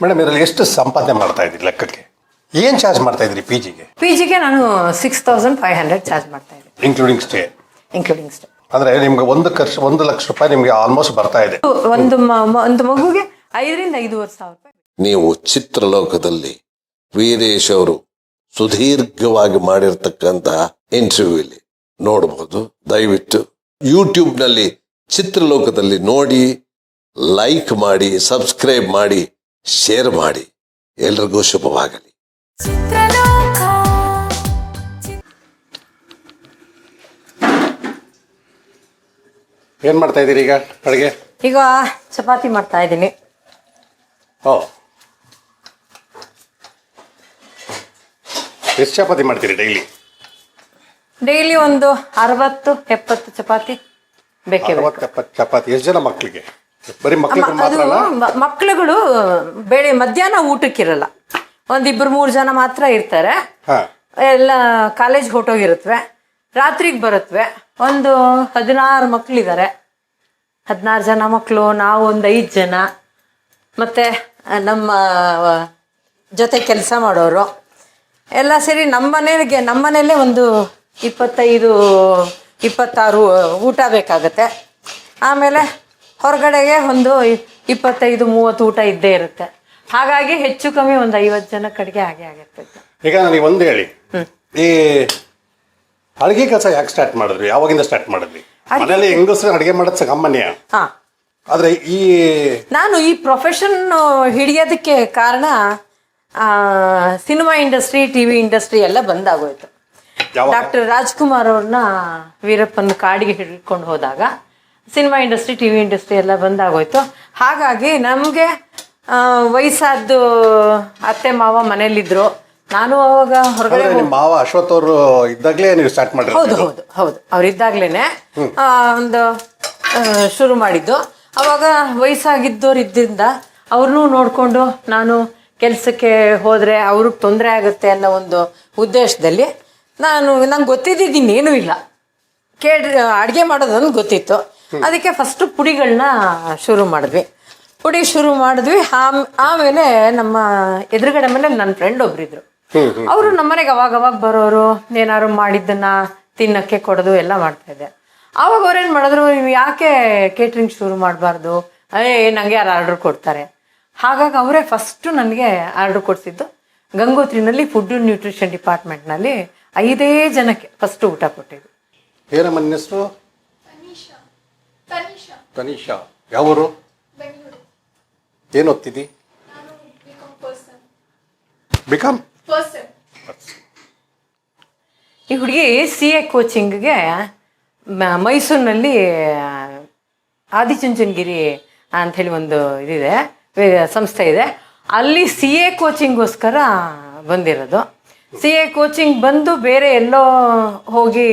Madam ಇದರಲ್ಲಿ ಎಷ್ಟು ಸಂಪಾದನೆ ಮಾಡ್ತಾ ಇದ್ದೀರಿ ಲೆಕ್ಕಕ್ಕೆ? ಏನು ಚಾರ್ಜ್ ಮಾಡ್ತಾ ಇದ್ದೀರಿ ಪಿ ಜಿಗೆ ಪಿ ಜಿಗೆ ನಾನು six thousand five hundred charge ಮಾಡ್ತಾ ಇದ್ದೀನಿ ಇನ್ಕ್ಲೂಡಿಂಗ್ ಸ್ಟೇ ಇನ್ಕ್ಲೂಡಿಂಗ್ ಸ್ಟೇ ಅಂದ್ರೆ ನಿಮ್ಗೆ ಒಂದು ಖರ್ಚು ಒಂದು ಲಕ್ಷ ರೂಪಾಯಿ ನಿಮ್ಗೆ ಆಲ್ಮೋಸ್ಟ್ ಬರ್ತಾ ಇದೆ. ಒಂದು ಮ- ಒಂದು ಮಗುಗೆ ಐದರಿಂದ ಐದೂವರೆ ಸಾವಿರ ರೂಪಾಯಿ. ನೀವು ಚಿತ್ರಲೋಕದಲ್ಲಿ ವೀರೇಶ್ ಅವರು ಸುದೀರ್ಘವಾಗಿ ಮಾಡಿರ್ತಕ್ಕಂತಹ ಇಂಟರ್ವ್ಯೂ ಇಲ್ಲಿ ನೋಡಬಹುದು ದಯವಿಟ್ಟು ಯೂಟ್ಯೂಬ್ನಲ್ಲಿ ಚಿತ್ರಲೋಕದಲ್ಲಿ ನೋಡಿ ಲೈಕ್ ಮಾಡಿ ಸಬ್ಸ್ಕ್ರೈಬ್ ಮಾಡಿ. ಶೇರ್ ಮಾಡಿ. ಎಲ್ರಿಗೂ ಶುಭವಾಗಲಿ. ಏನ್ ಏನು ಮಾಡ್ತಾ ಇದ್ದೀರಿ ಈಗ ಅಡುಗೆ? ಈಗ ಚಪಾತಿ ಮಾಡ್ತಾ ಇದ್ದೀನಿ. ಓ. ಎಷ್ಟು ಚಪಾತಿ ಮಾಡ್ತೀರಿ ಡೈಲಿ? ಡೈಲಿ ಒಂದು ಅರವತ್ತು ಎಪ್ಪತ್ತು ಚಪಾತಿ ಬೇಕೇ ಬೇಕು ಚಪಾತಿ. ಎಷ್ಟು ಜನ ಮಕ್ಕಳಿಗೆ ಬರೀ ಮಕ್ಕಳಿಗೆ ಮ- ಅದು ಮ- ಮಕ್ಳುಗಳು ಬೆಳೆ ಮಧ್ಯಾಹ್ನ ಊಟಕ್ಕಿರಲ್ಲ. ಒಂದಿಬ್ರು ಮೂರು ಜನ ಮಾತ್ರ ಇರ್ತಾರೆ. ಹಾಂ. ಎಲ್ಲ ಕಾಲೇಜ್ ಹೊಟ್ಟೋಗಿರುತ್ತವೆ ರಾತ್ರಿಗೆ ಬರುತ್ತವೆ ಒಂದು ಹದಿನಾರು ಮಕ್ಕಳಿದ್ದಾರೆ ಹದಿನಾರು ಜನ ಮಕ್ಕಳು ನಾವು ಒಂದು ಐದು ಜನ. ಮತ್ತೆ ನಮ್ಮ ಆ, ಜೊತೆ ಕೆಲಸ ಮಾಡೋರು. ಎಲ್ಲ ಸೇರಿ ನಮ್ಮ ಮನೆಗೆ ನಮ್ಮ ಮನೆಯಲ್ಲೇ ಒಂದು ಇಪ್ಪತ್ತೈದು ಇಪ್ಪತ್ತಾರು ಊಟ ಬೇಕಾಗತ್ತೆ. ಆಮೇಲೆ ಹೊರಗಡೆಗೆ ಒಂದು ಇಪ್ಪತ್ತೈದು ಮೂವತ್ತು ಊಟ ಇದ್ದೇ ಇರುತ್ತೆ. ಹಾಗಾಗಿ ಹೆಚ್ಚು ಕಮ್ಮಿ ಒಂದು ಐವತ್ತು ಜನ ಕಡೆಗೆ ಹಾಗೆ ಆಗಿರ್ತೈತೆ ಈಗ ನನಗೆ ಒಂದು ಹೇಳಿ. ಈ ಅಡುಗೆ ಕೆಲಸ ಯಾಕೆ ಸ್ಟಾರ್ಟ್ ಮಾಡಿದ್ರಿ? ಯಾವಾಗಿಂದ ಸ್ಟಾರ್ಟ್ ಮಾಡಿದ್ರಿ? ಮನೆಯಲ್ಲಿ ಹೆಂಗಸರು ಅಡುಗೆ ಮಾಡೋದು ಸಾಮಾನ್ಯ ಹಾ. ಆದ್ರೆ ಈ ನಾನು ಈ ಪ್ರೊಫೆಷನ್ ಹಿಡಿಯೋದಕ್ಕೆ ಕಾರಣ cinema industry T V industry ಎಲ್ಲ ಬಂದಾಗೋಯ್ತು. ಡಾಕ್ಟರ್ ರಾಜ್ಕುಮಾರ್ ಅವ್ರನ್ನ ವೀರಪ್ಪನ ಕಾಡಿಗೆ ಹಿಡ್ಕೊಂಡು ಹೋದಾಗ cinema industry T V industry ಎಲ್ಲ ಬಂದಾಗೋಯ್ತು. ಹಾಗಾಗಿ ನಮಗೆ ವಯಸ್ಸಾದ್ದು ಅತ್ತೆ ಮಾವ ಮನೇಲಿದ್ರು ನಾನು ಅವಾಗ ಹೊರಗಡೆ ನಿಮ್ಮ ಮಾವ ಅಶ್ವಥ್ ಅವರು ಇದ್ದಾಗಲೇ ನೀವು ಸ್ಟಾರ್ಟ್ ಮಾಡಿ ಹೌದು ಹೌದು ಹೌದು. ಅವ್ರಿದ್ದಾಗ್ಲೇನೆ ಆ, ಒಂದು ಶುರು ಮಾಡಿದ್ದು. ಅವಾಗ ವಯಸ್ಸಾಗಿದ್ದವ್ರು ಇದ್ದಿಂದ ಅವ್ರನ್ನೂ ನೋಡಿಕೊಂಡು ನಾನು ಕೆಲಸಕ್ಕೆ ಹೋದರೆ ಅವ್ರಿಗೆ ತೊಂದರೆ ಆಗುತ್ತೆ ಅನ್ನೋ ಒಂದು ಉದ್ದೇಶದಲ್ಲಿ ನಾನು ನಂಗೆ ಗೊತ್ತಿದ್ದಿದ್ದು ಇನ್ನೇನೂ ಇಲ್ಲ. ಕೇಳಿ ಅಡುಗೆ ಮಾಡೋದೊಂದು ಗೊತ್ತಿತ್ತು. ಅದಕ್ಕೆ ಫಸ್ಟ್ ಪುಡಿಗಳನ್ನ ಶುರು ಮಾಡಿದ್ವಿ. ಪುಡಿ ಶುರು ಮಾಡಿದ್ವಿ. ಆಮ್- ಆಮೇಲೆ ನಮ್ಮ ಎದುರುಗಡೆ ಮೇಲೆ ನನ್ನ ಫ್ರೆಂಡ್ ಒಬ್ರಿದ್ರು. ಅವರು ನಮ್ಮನೆಗೆ ಅವಾಗ ಅವಾಗ ಬರೋರು ಏನಾದ್ರು ಮಾಡಿದ್ದನ್ನ ತಿನ್ನಕ್ಕೆ ಕೊಡೋದು ಎಲ್ಲ ಮಾಡ್ತಾ ಇದ್ದೆ. ಅವಾಗ ಅವ್ರೇನ್ ಮಾಡಿದ್ರು ನೀವು ಯಾಕೆ ಕೇಟ್ರಿಂಗ್ ಶುರು ಮಾಡಬಾರ್ದು? ಏ ನಂಗೆ ಯಾರು ಆರ್ಡರ್ ಕೊಡ್ತಾರೆ. ಹಾಗಾಗಿ ಅವರೇ ಫಸ್ಟು ನನಗೆ ಆರ್ಡರ್ ಕೊಡ್ಸಿದ್ದು. ಗಂಗೋತ್ರಿನಲ್ಲಿ ಫುಡ್ ನ್ಯೂಟ್ರಿಷನ್ ಡಿಪಾರ್ಟ್ಮೆಂಟ್ನಲ್ಲಿ ಐದೇ ಜನಕ್ಕೆ ಫಸ್ಟ್ ಊಟ ಕೊಟ್ಟಿದ್ದು ಏನಮ್ಮ ನಿನ್ನ ಹೆಸರು ತನಿಷಾ ತನಿಷಾ. ಯಾವೂರು? ಬೆಂಗಳೂರು. ಏನು ಓದ್ತಿದ್ದಿ? ನಾನು ಬಿಕಾಮ್ ಈ ಹುಡುಗಿ ಸಿ ಎ ಕೋಚಿಂಗ್ಗೆ ಮೈಸೂರಿನಲ್ಲಿ ಆದಿಚುಂಚನಗಿರಿ ಅಂಥೇಳಿ ಒಂದು ಇದಿದೆ ಸಂಸ್ಥೆ ಇದೆ. ಅಲ್ಲಿ ಸಿ ಎ ಕೋಚಿಂಗ್ಗೋಸ್ಕರ ಬಂದಿರೋದು. ಸಿ ಎ ಕೋಚಿಂಗ್ ಬಂದು ಬೇರೆ ಎಲ್ಲೋ ಹೋಗಿ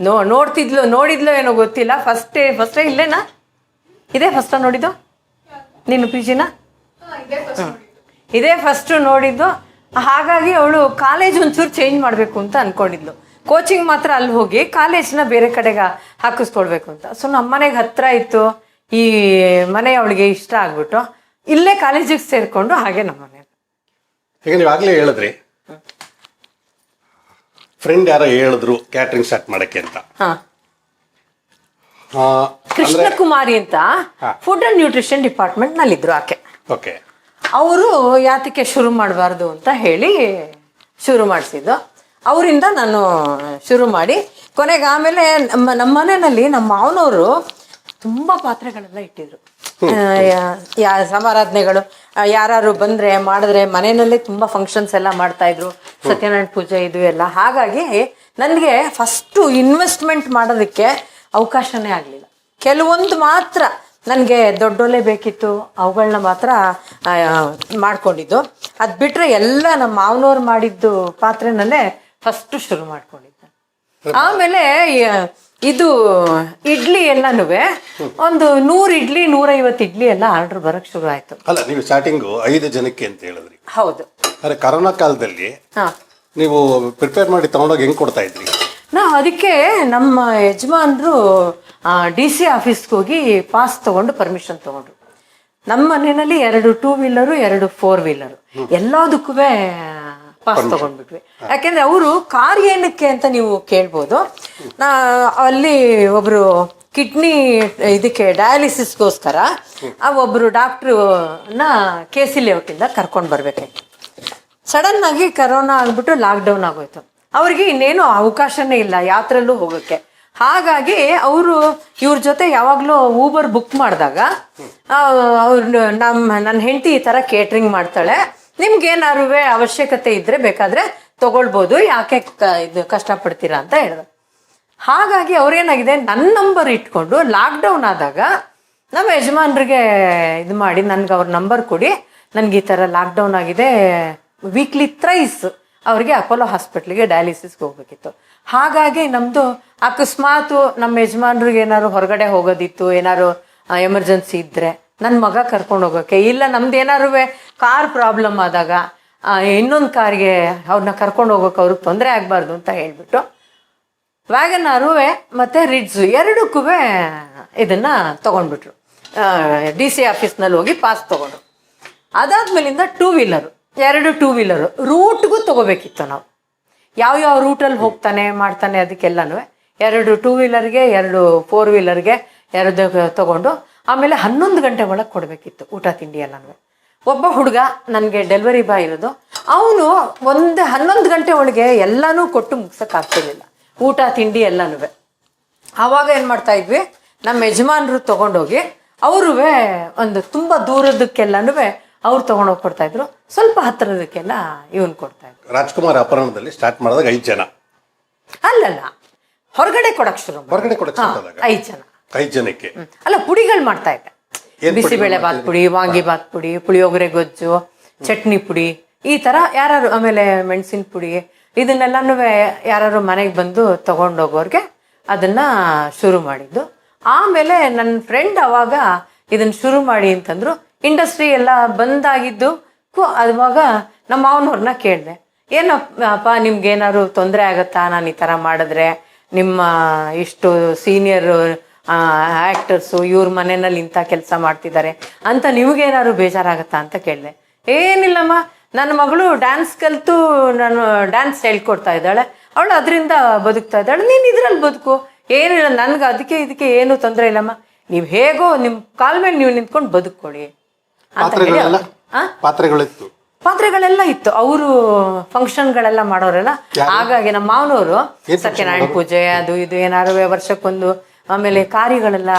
ನೋ, ನೋಡ್ತಿದ್ಲು, ನೋಡಿದ್ಲು ಏನೋ ಗೊತ್ತಿಲ್ಲ. ಫಸ್ಟ್ ಫಸ್ಟ್ ಇಲ್ಲೇನಾ? ಇದೇ ಫಸ್ಟ್ ನೋಡಿದ್ದು? ನೀನು ಪಿ ಜಿನ ಇದೇ ಫಸ್ಟ್ ನೋಡಿದ್ದು. ಹಾಗಾಗಿ ಅವಳು ಕಾಲೇಜ್ ಒಂಚೂರು ಚೇಂಜ್ ಮಾಡಬೇಕು ಅಂತ ಅನ್ಕೊಂಡಿದ್ಲು. ಕೋಚಿಂಗ್ ಮಾತ್ರ ಅಲ್ಲಿ ಹೋಗಿ ಕಾಲೇಜ್ನ ಬೇರೆ ಕಡೆಗೆ ಹಾಕಿಸ್ಕೊಳ್ಬೇಕು ಅಂತ. ಸೊ ನಮ್ಮ ಮನೆಗೆ ಹತ್ರ ಇತ್ತು. ಈ ಮನೆ ಅವಳಿಗೆ ಇಷ್ಟ ಆಗ್ಬಿಟ್ಟು ಇಲ್ಲೇ ಕಾಲೇಜಿಗೆ ಸೇರಿಕೊಂಡು ಹಾಗೆ ನಮ್ಮ ಮನೆ ಈಗ ನೀವು ಆಗ್ಲೇ ಹೇಳಿದ್ರಿ. ಫ್ರೆಂಡ್ ಯಾರೋ ಹೇಳಿದ್ರು ಕ್ಯಾಟ್ರಿಂಗ್ ಸ್ಟಾರ್ಟ್ ಮಾಡಕ್ಕೆ ಅಂತ. ಹಾಂ. ಆ, ಕೃಷ್ಣ ಕುಮಾರಿ ಅಂತ ಫುಡ್ ಅಂಡ್ ನ್ಯೂಟ್ರಿಷನ್ ಡಿಪಾರ್ಟ್ಮೆಂಟ್ ನಲ್ಲಿದ್ರು ಆಕೆ. ಓಕೆ. ಅವರು ಯಾತಕ್ಕೆ ಶುರು ಮಾಡಬಾರ್ದು ಅಂತ ಹೇಳಿ ಶುರು ಮಾಡಿಸಿದ್ದು. ಅವರಿಂದ ನಾನು ಶುರು ಮಾಡಿ ಕೊನೆಗೆ ಆಮೇಲೆ ನಮ್ಮ ನಮ್ಮ ಮನೆಯಲ್ಲಿ ನಮ್ಮ ಮಾವನವರು ತುಂಬ ಪಾತ್ರೆಗಳೆಲ್ಲ ಇಟ್ಟಿದ್ರು. ಯಾ- ಸಮಾರಾಧನೆಗಳು. ಯಾರು ಬಂದ್ರೆ ಮಾಡಿದ್ರೆ ಮನೆಯಲ್ಲೇ ತುಂಬಾ ಫಂಕ್ಷನ್ಸ್ ಎಲ್ಲ ಮಾಡ್ತಾ ಇದ್ರು. ಸತ್ಯನಾರಾಯಣ ಪೂಜೆ ಇದು ಎಲ್ಲ. ಹಾಗಾಗಿ ನನಗೆ ಫಸ್ಟು ಇನ್ವೆಸ್ಟ್ಮೆಂಟ್ ಮಾಡೋದಕ್ಕೆ ಅವಕಾಶನೇ ಆಗಲಿಲ್ಲ. ಕೆಲವೊಂದು ಮಾತ್ರ ನನಗೆ ದೊಡ್ಡೊಲೆ ಬೇಕಿತ್ತು ಅವುಗಳನ್ನ ಮಾತ್ರ ಮಾಡ್ಕೊಂಡಿದ್ದು. ಅದ್ ಬಿಟ್ರೆ ಎಲ್ಲ ನಮ್ಮ ಮಾವನವ್ರು ಮಾಡಿದ್ದು ಪಾತ್ರೆನಲ್ಲೇ ಫಸ್ಟು ಶುರು ಮಾಡ್ಕೊಂಡಿದ್ದೆ. ಆಮೇಲೆ ಇದು ಇಡ್ಲಿ ಎಲ್ಲನೂ ಒಂದು ನೂರ್ ಇಡ್ಲಿ ನೂರೈವತ್ತು ಇಡ್ಲಿ ಎಲ್ಲ ಆರ್ಡರ್ ಬರಕ್ ಶುರು ಆಯ್ತು. ಅಲ್ಲ ನೀವು ಸ್ಟಾರ್ಟಿಂಗ್ ಐದು ಜನಕ್ಕೆ ಅಂತ ಹೇಳಿದ್ರಿ. ಹೌದು. ಅರೆ ಕರೋನಾ ಕಾಲದಲ್ಲಿ ಹಾಂ. ನೀವು ಪ್ರಿಪೇರ್ ಮಾಡಿ ತಗೊಂಡೋಗಿ ಹೆಂಗ್ ಕೊಡ್ತಾ ಇದ್ರಿ? ನಾ ಅದಕ್ಕೆ ನಮ್ಮ ಯಜಮಾನ್ರು ಡಿ ಸಿ ಆಫೀಸ್ಗೆ ಹೋಗಿ ಪಾಸ್ ತಗೊಂಡು ಪರ್ಮಿಷನ್ ತಗೊಂಡ್ರು. ನಮ್ಮ ಮನೆಯಲ್ಲಿ ಎರಡು ಟೂ ವೀಲರು ಎರಡು ಫೋರ್ ವೀಲರು ಎಲ್ಲದಕ್ಕೂ ಪಾಸ್ ತಗೊಂಡ್ಬಿಟ್ವಿ. ಯಾಕೆಂದ್ರೆ ಅವರು ಕಾರ್ ಏನಕ್ಕೆ ಅಂತ ನೀವು ಕೇಳ್ಬೋದು. ನಾ ಅಲ್ಲಿ ಒಬ್ರು ಕಿಡ್ನಿ ಇದಕ್ಕೆ ಡಯಾಲಿಸಿಸ್ಗೋಸ್ಕರ ಆ ಒಬ್ರು ಡಾಕ್ಟ್ರು ನ ಕೆ ಸಿ ಲೇಔಟಿಂದ ಕರ್ಕೊಂಡು ಬರ್ಬೇಕಾಯ್ತು. ಸಡನ್ ಆಗಿ ಕರೋನಾ ಆಗ್ಬಿಟ್ಟು ಲಾಕ್ಡೌನ್ ಆಗೋಯ್ತು. ಅವ್ರಿಗೆ ಇನ್ನೇನು ಅವಕಾಶನೇ ಇಲ್ಲ ಯಾತ್ರಲ್ಲೂ ಹೋಗಕ್ಕೆ. ಹಾಗಾಗಿ ಅವರು ಇವ್ರ ಜೊತೆ ಯಾವಾಗಲೂ ಊಬರ್ ಬುಕ್ ಮಾಡಿದಾಗ ಅವ್ರು ನಮ್ಮ ನನ್ನ ಹೆಂಡತಿ ಈ ತರ ಕೇಟ್ರಿಂಗ್ ಮಾಡ್ತಾಳೆ. ನಿಮ್ಗೇನಾರು ಅವಶ್ಯಕತೆ ಇದ್ರೆ ಬೇಕಾದ್ರೆ ತಗೊಳ್ಬೋದು, ಯಾಕೆ ಇದು ಕಷ್ಟಪಡ್ತೀರಾ ಅಂತ ಹೇಳಿದ್ರು. ಹಾಗಾಗಿ ಅವ್ರೇನಾಗಿದೆ ನನ್ನ ನಂಬರ್ ಇಟ್ಕೊಂಡು ಲಾಕ್ಡೌನ್ ಆದಾಗ ನಮ್ಮ ಯಜಮಾನ್ರಿಗೆ ಇದು ಮಾಡಿ, ನನ್ಗೆ ಅವ್ರ ನಂಬರ್ ಕೊಡಿ, ನನ್ಗೆ ಈ ಥರ ಲಾಕ್ಡೌನ್ ಆಗಿದೆ ವೀಕ್ಲಿ ತ್ರೈಸ್ ಅವ್ರಿಗೆ ಅಪೋಲೋ ಹಾಸ್ಪಿಟ್ಲಿಗೆ ಡಯಾಲಿಸಿಸ್ಗೆ ಹೋಗಬೇಕಿತ್ತು. ಹಾಗಾಗಿ ನಮ್ಮದು ಅಕಸ್ಮಾತು ನಮ್ಮ ಯಜಮಾನ್ರಿಗೆ ಏನಾದ್ರು ಹೊರಗಡೆ ಹೋಗೋದಿತ್ತು, ಏನಾದ್ರು ಎಮರ್ಜೆನ್ಸಿ ಇದ್ದರೆ ನನ್ನ ಮಗ ಕರ್ಕೊಂಡು ಹೋಗೋಕ್ಕೆ ಇಲ್ಲ, ನಮ್ದು ಏನಾರು ಕಾರ್ ಪ್ರಾಬ್ಲಮ್ ಆದಾಗ ಇನ್ನೊಂದು ಕಾರ್ಗೆ ಅವ್ರನ್ನ ಕರ್ಕೊಂಡು ಹೋಗೋಕೆ ಅವ್ರಿಗೆ ತೊಂದರೆ ಆಗಬಾರ್ದು ಅಂತ ಹೇಳಿಬಿಟ್ಟು ವ್ಯಾಗನ್ ಆರು ಮತ್ತು ರಿಡ್ಸು ಎರಡಕ್ಕೂ ಇದನ್ನು ತೊಗೊಂಡ್ಬಿಟ್ರು. ಡಿ ಸಿ ಆಫೀಸ್ನಲ್ಲಿ ಹೋಗಿ ಪಾಸ್ ತಗೊಂಡ್ರು. ಅದಾದ್ಮೇಲಿಂದ ಟೂ ವೀಲರು ಎರಡು ಟೂ ವೀಲರು ರೂಟ್ಗೂ ತಗೋಬೇಕಿತ್ತು ನಾವು. ಯಾವ ಯಾವ ರೂಟಲ್ಲಿ ಹೋಗ್ತಾನೆ, ಮಾಡ್ತಾನೆ ಅದಕ್ಕೆಲ್ಲನೂ ಎರಡು ಟೂ ವೀಲರ್ಗೆ ಎರಡು ಫೋರ್ ವೀಲರ್ಗೆ ಎರಡು ತಗೊಂಡು ಆಮೇಲೆ ಹನ್ನೊಂದು ಗಂಟೆ ಒಳಗೆ ಕೊಡಬೇಕಿತ್ತು ಊಟ ತಿಂಡಿ ಎಲ್ಲನೂ. ಒಬ್ಬ ಹುಡುಗ ನನಗೆ ಡೆಲಿವರಿ ಬಾಯ್ ಇರೋದು. ಅವನು ಒಂದು ಹನ್ನೊಂದು ಗಂಟೆ ಒಳಗೆ ಎಲ್ಲನೂ ಕೊಟ್ಟು ಮುಗ್ಸೋಕ್ಕಾಗ್ತಿರ್ಲಿಲ್ಲ ಊಟ ತಿಂಡಿ ಎಲ್ಲನೂ ಆವಾಗ ಏನು ಮಾಡ್ತಾ ಇದ್ವಿ? ನಮ್ಮ ಯಜಮಾನರು ತೊಗೊಂಡೋಗಿ ಅವರು ಒಂದು ತುಂಬ ದೂರದಕ್ಕೆಲ್ಲನೂ ಅವ್ರು ತೊಗೊಂಡೋಗಿ ಕೊಡ್ತಾ ಇದ್ರು. ಸ್ವಲ್ಪ ಹತ್ತಿರದಕ್ಕೆಲ್ಲ ಇವನು ಕೊಡ್ತಾ ಇದ್ರು. ರಾಜ್ಕುಮಾರ್ ಅಪಹರಣದಲ್ಲಿ ಸ್ಟಾರ್ಟ್ ಮಾಡಿದಾಗ ಐದು ಜನ. ಅಲ್ಲಲ್ಲ ಹೊರಗಡೆ ಕೊಡಕ್ಕೆ ಶುರು ಹೊರಗಡೆ ಕೊಡಕ್ಕೆ? ಐದ್ ಜನ. ಐದು ಜನಕ್ಕೆ. ಅಲ್ಲ ಪುಡಿಗಳು ಮಾಡ್ತಾ ಇದ್ದೆ. ಬಿಸಿಬೇಳೆ ಬಾತ್ ಪುಡಿ ವಾಂಗಿ ಬಾತ್ ಪುಡಿ ಪುಳಿಯೋಗರೆ ಗೊಜ್ಜು ಚಟ್ನಿ ಪುಡಿ ಈ ತರ ಯಾರು ಆಮೇಲೆ ಮೆಣಸಿನ ಪುಡಿ ಇದನ್ನೆಲ್ಲನೂ ಯಾರು ಮನೆಗೆ ಬಂದು ತಗೊಂಡೋಗೋರ್ಗೆ ಅದನ್ನ ಶುರು ಮಾಡಿದ್ದು. ಆಮೇಲೆ ನನ್ನ ಫ್ರೆಂಡ್ ಅವಾಗ ಇದನ್ನ ಶುರು ಮಾಡಿ ಅಂತಂದ್ರು ಇಂಡಸ್ಟ್ರಿ ಎಲ್ಲ ಬಂದಾಗಿದ್ದು ಕು- ಅವಾಗ ನಮ್ಮ ಮಾವನವ್ರನ್ನ ಕೇಳಿದೆ. ಏನಪ್ಪ ನಿಮ್ಗೆ ಏನಾದ್ರು ತೊಂದರೆ ಆಗತ್ತಾ? ನಾನು ಈ ಥರ ಮಾಡಿದ್ರೆ ನಿಮ್ಮ ಇಷ್ಟು ಸೀನಿಯರ್ ಆ್ಯಕ್ಟರ್ಸು ಇವ್ರ ಮನೆಯಲ್ಲಿ ಇಂಥ ಕೆಲಸ ಮಾಡ್ತಿದ್ದಾರೆ ಅಂತ ನಿಮಗೇನಾದ್ರು ಬೇಜಾರಾಗತ್ತಾ ಅಂತ ಕೇಳಿದೆ. ಏನಿಲ್ಲಮ್ಮ ನನ್ನ ಮಗಳು ಡ್ಯಾನ್ಸ್ ಕಲಿತು ನಾನು ಡ್ಯಾನ್ಸ್ ಹೇಳ್ಕೊಡ್ತಾ ಇದ್ದಾಳೆ. ಅವಳು ಅದರಿಂದ ಬದುಕ್ತಾ ಇದ್ದಾಳೆ. ನೀನು ಇದ್ರಲ್ಲಿ ಬದುಕು. ಏನಿಲ್ಲ ನನಗೆ ಅದಕ್ಕೆ ಇದಕ್ಕೆ ಏನು ತೊಂದರೆ ಇಲ್ಲಮ್ಮ. ನೀವು ಹೇಗೋ ನಿಮ್ಮ ಕಾಲ್ ಮೇಲೆ ನೀವು ನಿಂತ್ಕೊಂಡು ಬದುಕೊಳ್ಳಿ? ಪಾತ್ರೆಗಳಿತ್ತು. ಪಾತ್ರೆಗಳೆಲ್ಲ ಇತ್ತು. ಅವರು ಫಂಕ್ಷನ್ಗಳೆಲ್ಲ ಮಾಡೋರೆಲ್ಲ. ಹಾಗಾಗಿ ನಮ್ಮ ಮಾವನವರು ಸತ್ಯನಾರಾಯಣ ಪೂಜೆ ಅದು ಇದು ಏನಾರು ವರ್ಷಕ್ಕೊಂದು ಆಮೇಲೆ ಕಾರಿಗಳೆಲ್ಲ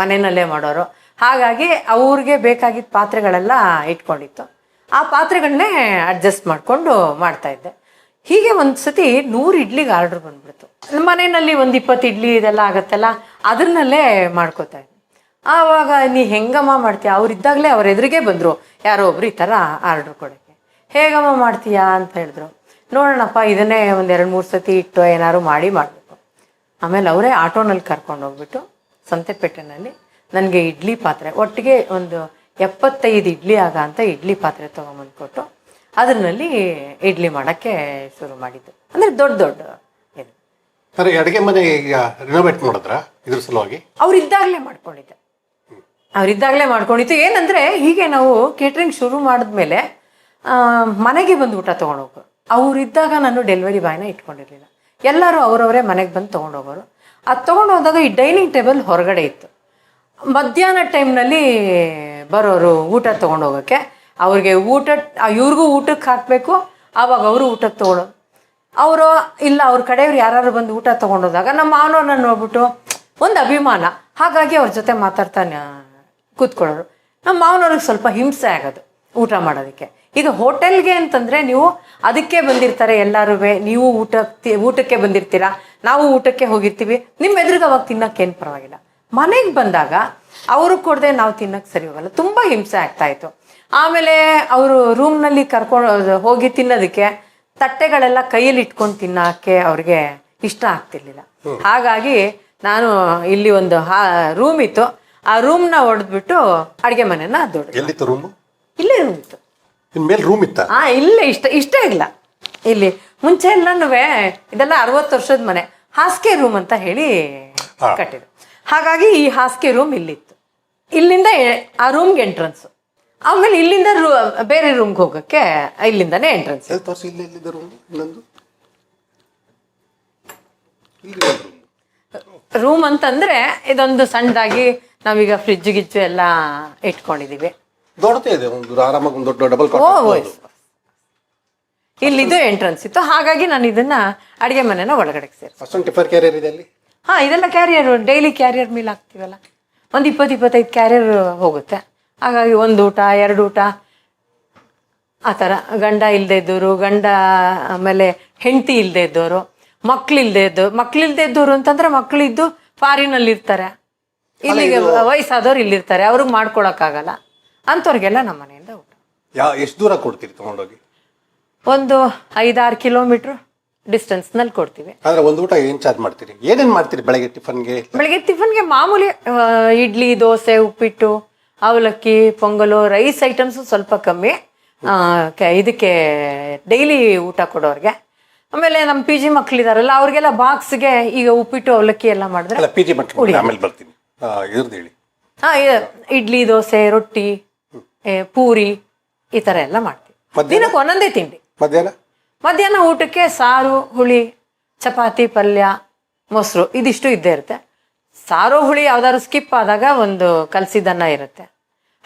ಮನೆಯಲ್ಲೇ ಮಾಡೋರು. ಹಾಗಾಗಿ ಅವ್ರಿಗೆ ಬೇಕಾಗಿದ್ದ ಪಾತ್ರೆಗಳೆಲ್ಲ ಇಟ್ಕೊಂಡಿತ್ತು. ಆ ಪಾತ್ರೆಗಳನ್ನೇ ಅಡ್ಜಸ್ಟ್ ಮಾಡಿಕೊಂಡು ಮಾಡ್ತಾ ಇದ್ದೆ. ಹೀಗೆ ಒಂದು ಸತಿ ನೂರು ಇಡ್ಲಿಗೆ ಆರ್ಡ್ರ್ ಬಂದ್ಬಿಡ್ತು. ಮನೆಯಲ್ಲಿ ಒಂದು ಇಪ್ಪತ್ತು ಇಡ್ಲಿ ಇದೆಲ್ಲ ಆಗತ್ತಲ್ಲ ಅದನ್ನಲ್ಲೇ ಮಾಡ್ಕೋತಾ ಇದ್ದೆ. ಆವಾಗ ನೀ ಹೆಂಗಮ್ಮ ಮಾಡ್ತೀಯ? ಅವ್ರು ಇದ್ದಾಗಲೇ ಅವ್ರ ಎದುರಿಗೆ ಬಂದರು, ಯಾರೋ ಒಬ್ರು ಈ ಥರ ಆರ್ಡ್ರ್ ಕೊಡೋಕ್ಕೆ. ಹೇಗಮ್ಮ ಮಾಡ್ತೀಯಾ ಅಂತ ಹೇಳಿದ್ರು. ನೋಡೋಣಪ್ಪ, ಇದನ್ನೇ ಒಂದು ಎರಡು ಮೂರು ಸತಿ ಇಟ್ಟು ಏನಾದ್ರು ಮಾಡಿ ಮಾಡಬೇಕು ಆಮೇಲೆ ಅವರೇ ಆಟೋನಲ್ಲಿ ಕರ್ಕೊಂಡು ಹೋಗ್ಬಿಟ್ಟು ಸಂತೆಪೇಟೆನಲ್ಲಿ ನನಗೆ ಇಡ್ಲಿ ಪಾತ್ರೆ ಒಟ್ಟಿಗೆ ಒಂದು ಎಪ್ಪತ್ತೈದು ಇಡ್ಲಿ ಆಗ ಅಂತ ಇಡ್ಲಿ ಪಾತ್ರೆ ತೊಗೊಂಬಂದು ಕೊಟ್ಟು ಅದರಲ್ಲಿ ಇಡ್ಲಿ ಮಾಡೋಕ್ಕೆ ಶುರು ಮಾಡಿದ್ದು. ಅಂದರೆ ದೊಡ್ಡ ದೊಡ್ಡ ಇದು. ಅಡುಗೆ ಮನೆ ಈಗ ರಿನೋವೇಟ್ ಮಾಡಿದ್ರ? ಇದ್ರ ಸಲುವಾಗಿ? ಅವ್ರಿದ್ದಾಗಲೇ ಮಾಡ್ಕೊಂಡಿದ್ದೆ. ಅವ್ರಿದ್ದಾಗಲೇ ಮಾಡ್ಕೊಂಡಿತ್ತು ಏನಂದ್ರೆ ಹೀಗೆ ನಾವು ಕೇಟ್ರಿಂಗ್ ಶುರು ಮಾಡಿದ್ಮೇಲೆ ಮನೆಗೆ ಬಂದು ಊಟ ತೊಗೊಂಡೋಗ್ರು ಅವ್ರಿದ್ದಾಗ ನಾನು ಡೆಲಿವರಿ ಬಾಯ್ನ ಇಟ್ಕೊಂಡಿರ್ಲಿಲ್ಲ. ಎಲ್ಲರೂ ಅವರವರೇ ಮನೆಗೆ ಬಂದು ತೊಗೊಂಡೋಗೋರು. ಅದು ತೊಗೊಂಡು ಹೋದಾಗ ಈ ಡೈನಿಂಗ್ ಟೇಬಲ್ ಹೊರಗಡೆ ಇತ್ತು. ಮಧ್ಯಾಹ್ನ ಟೈಮ್ನಲ್ಲಿ ಬರೋರು ಊಟ ತೊಗೊಂಡೋಗೋಕ್ಕೆ ಅವ್ರಿಗೆ ಊಟ ಇವ್ರಿಗೂ ಊಟಕ್ಕೆ ಹಾಕಬೇಕು, ಆವಾಗ ಅವರು ಊಟಕ್ಕೆ ತೊಗೊಳೋರು ಅವರು ಇಲ್ಲ ಅವ್ರ ಕಡೆಯವ್ರು ಯಾರು ಬಂದು ಊಟ ತೊಗೊಂಡೋದಾಗ ನಮ್ಮ ಮಾವನವ್ರನ್ನ ನೋಡ್ಬಿಟ್ಟು ಒಂದು ಅಭಿಮಾನ. ಹಾಗಾಗಿ ಅವ್ರ ಜೊತೆ ಮಾತಾಡ್ತಾನೆ ಕೂತ್ಕೊಳ್ಳೋರು. ನಮ್ಮ ಮಾವನವ್ರಿಗೆ ಸ್ವಲ್ಪ ಹಿಂಸೆ ಆಗೋದು ಊಟ ಮಾಡೋದಕ್ಕೆ. ಈಗ ಹೋಟೆಲ್ಗೆ ಅಂತಂದ್ರೆ ನೀವು ಅದಕ್ಕೆ ಬಂದಿರ್ತಾರೆ ಎಲ್ಲರೂ ನೀವು ಊಟ ಊಟಕ್ಕೆ ಬಂದಿರ್ತೀರಾ? ನಾವು ಊಟಕ್ಕೆ ಹೋಗಿರ್ತೀವಿ. ನಿಮ್ಮ ಎದುರಿಗೆ ಅವಾಗ ತಿನ್ನೋಕ್ಕೇನು ಪರವಾಗಿಲ್ಲ. ಮನೆಗೆ ಬಂದಾಗ ಅವರು ಕೊಡದೆ ನಾವು ತಿನ್ನಕ್ಕೆ ಸರಿ ಹೋಗಲ್ಲ. ತುಂಬ ಹಿಂಸೆ ಆಗ್ತಾ ಇತ್ತು. ಆಮೇಲೆ ಅವರು ರೂಮ್ನಲ್ಲಿ ಕರ್ಕೊಂಡು ಹೋಗಿ ತಿನ್ನೋದಕ್ಕೆ ತಟ್ಟೆಗಳೆಲ್ಲ ಕೈಯಲ್ಲಿ ಇಟ್ಕೊಂಡು ತಿನ್ನಕ್ಕೆ ಅವ್ರಿಗೆ ಇಷ್ಟ ಆಗ್ತಿರ್ಲಿಲ್ಲ. ಹಾಗಾಗಿ ನಾನು ಇಲ್ಲಿ ಒಂದು ಹಾ ರೂಮ್ ಇತ್ತು. ಆ ರೂಮ್ನ ಹೊಡೆದ್ಬಿಟ್ಟು ಅಡುಗೆ ಮನೆನ ದೊಡ್ಡ ರೂಮು ಇಲ್ಲೇ ರೂಮ್ ಇತ್ತು. ಇನ್ ಮೇಲೆ ರೂಮ್ ಇತ್ತ? ಆ ಇಲ್ಲ ಇಷ್ಟ ಇಷ್ಟೇ ಇಲ್ಲ. ಇಲ್ಲಿ ಮುಂಚೆ ಎಲ್ಲನೂ ಇದೆಲ್ಲ ಅರವತ್ತು ವರ್ಷದ ಮನೆ. ಹಾಸಿಗೆ ರೂಮ್ ಅಂತ ಹೇಳಿ ಹಾ. ಕಟ್ಟಿದ್ರು. ಹಾಗಾಗಿ ಈ ಹಾಸಿಗೆ ರೂಮ್ ಇಲ್ಲಿತ್ತು. ಇಲ್ಲಿಂದ ಎ- ಆ ರೂಮ್ಗೆ ಎಂಟ್ರೆನ್ಸ್ ಆಮೇಲೆ ಇಲ್ಲಿಂದ ರೂ ಬೇರೆ ರೂಮ್ಗೆ ಹೋಗಕ್ಕೆ ಇಲ್ಲಿಂದಾನೇ ಎಂಟ್ರೆನ್ಸ್ ಎಲ್ಲಿ ತೋರಿಸಿ ಇಲ್ಲಿ ಎಲ್ಲಿದೆ ರೂಮ್ ಇನ್ನೊಂದು? ಇಲ್ಲಿ ರೂಮ್ ರೂಮ್ ಅಂತಂದ್ರೆ ಇದೊಂದು ಸಣ್ಣದಾಗಿ ನಾವೀಗ ಫ್ರಿಜ್ ಗಿಜ್ಜು ಎಲ್ಲ ಇಟ್ಕೊಂಡಿದೀವಿ. ದೊಡ್ಡದೇ ಇದೆ ಒಂದು ಆರಾಮಾಗಿ ಒಂದು ದೊಡ್ಡ ಡಬಲ್ ಓ ಇಲ್ಲಿ ಎಂಟ್ರೆನ್ಸ್ ಇತ್ತು. ಹಾಗಾಗಿ ನಾನು ಇದನ್ನ ಅಡಿಗೆ ಮನೆನ ಒಳಗಡೆ ಸೇರಿ ಟಿಫರ್ ಕ್ಯಾರಿಯರ್ ಇದೆ ಅಲ್ಲಿ? ಹಾ ಇದೆಲ್ಲ ಕ್ಯಾರಿಯರ್ ಡೈಲಿ ಕ್ಯಾರಿಯರ್ ಮೀಲ್ ಹಾಕ್ತೀವಲ್ಲ? ಒಂದು ಇಪ್ಪತ್ತು ಇಪ್ಪತ್ತೈದು ಕ್ಯಾರಿಯರ್ ಹೋಗುತ್ತೆ. ಹಾಗಾಗಿ ಒಂದು ಊಟ ಎರಡು ಊಟ. ಆ ಥರ. ಗಂಡ ಇಲ್ಲದೆ ಇದ್ದವರು ಗಂಡ ಆಮೇಲೆ ಹೆಂಡತಿ ಇಲ್ಲದೆ ಇದ್ದವರು ಮಕ್ಳು ಇಲ್ಲದೆ ಇದ್ದು ಮಕ್ಳು ಇಲ್ಲದೆ ಇದ್ದವರು ಅಂತಂದ್ರೆ ಮಕ್ಳು ಇದ್ದು ಫಾರಿನಲ್ಲಿ ಇರ್ತಾರೆ ಇಲ್ಲಿಗೆ ವಯಸ್ಸಾದವ್ರು ಇಲ್ಲಿರ್ತಾರೆ. ಅವ್ರಿಗೆ ಮಾಡ್ಕೊಳಕ್ಕಾಗಲ್ಲ. ಅಂಥವ್ರಿಗೆಲ್ಲ ನಮ್ಮ ಮನೆಯಿಂದ ಊಟ. ಯಾ ಎಷ್ಟು ದೂರ ಕೊಡ್ತೀರಿ ತಗೊಂಡೋಗಿ? ಒಂದು ಐದಾರು ಕಿಲೋಮೀಟ್ರ್ ಡಿಸ್ಟೆನ್ಸ್ನಲ್ಲಿ ಕೊಡ್ತೀವಿ. ಅಂದ್ರೆ ಒಂದು ಊಟ ಏನ್ ಚಾರ್ಜ್ ಮಾಡ್ತೀರಿ? ಏನೇನ್ ಮಾಡ್ತೀರಿ ಬೆಳಗ್ಗೆ ಟಿಫನ್ಗೆ? ಬೆಳಗ್ಗೆ ಟಿಫನ್ಗೆ ಮಾಮೂಲಿ ಆ, ಇಡ್ಲಿ ದೋಸೆ ಉಪ್ಪಿಟ್ಟು ಅವಲಕ್ಕಿ ಪೊಂಗಲು ರೈಸ್ ಐಟಮ್ಸು ಸ್ವಲ್ಪ ಕಮ್ಮಿ. ಆ, ಕ- ಇದಕ್ಕೆ ಡೈಲಿ ಊಟ ಕೊಡೋರಿಗೆ. ಆಮೇಲೆ ನಮ್ಮ ಪಿ ಜಿ ಮಕ್ಳಿದಾರಲ್ಲ ಅವ್ರಿಗೆಲ್ಲ ಬಾಕ್ಸ್ಗೆ ಈಗ ಉಪ್ಪಿಟ್ಟು ಅವಲಕ್ಕಿ ಎಲ್ಲ ಮಾಡಿದ್ರೆ ಅಲ್ಲ ಪಿ ಜಿ ಮಟ್ಟ ಆಮೇಲೆ ಬರ್ತೀನಿ. ಇದ್ರದ್ದು ಹೇಳಿ. ಹಾ ಇಡ್ಲಿ ದೋಸೆ ರೊಟ್ಟಿ ಪೂರಿ ಈ ಥರ ಎಲ್ಲ ಮಾಡ್ತೀವಿ? ದಿನಕ್ಕೆ ಒಂದೊಂದೇ ತಿಂಡಿ. ಮಧ್ಯಾಹ್ನ? ಮಧ್ಯಾಹ್ನ ಊಟಕ್ಕೆ ಸಾರು ಹುಳಿ ಚಪಾತಿ ಪಲ್ಯ ಮೊಸರು ಇದಿಷ್ಟು ಇದ್ದೇ ಇರುತ್ತೆ. ಸಾರು ಹುಳಿ ಯಾವ್ದಾದ್ರು ಸ್ಕಿಪ್ ಆದಾಗ ಒಂದು ಕಲಸಿದನ್ನ ಇರುತ್ತೆ.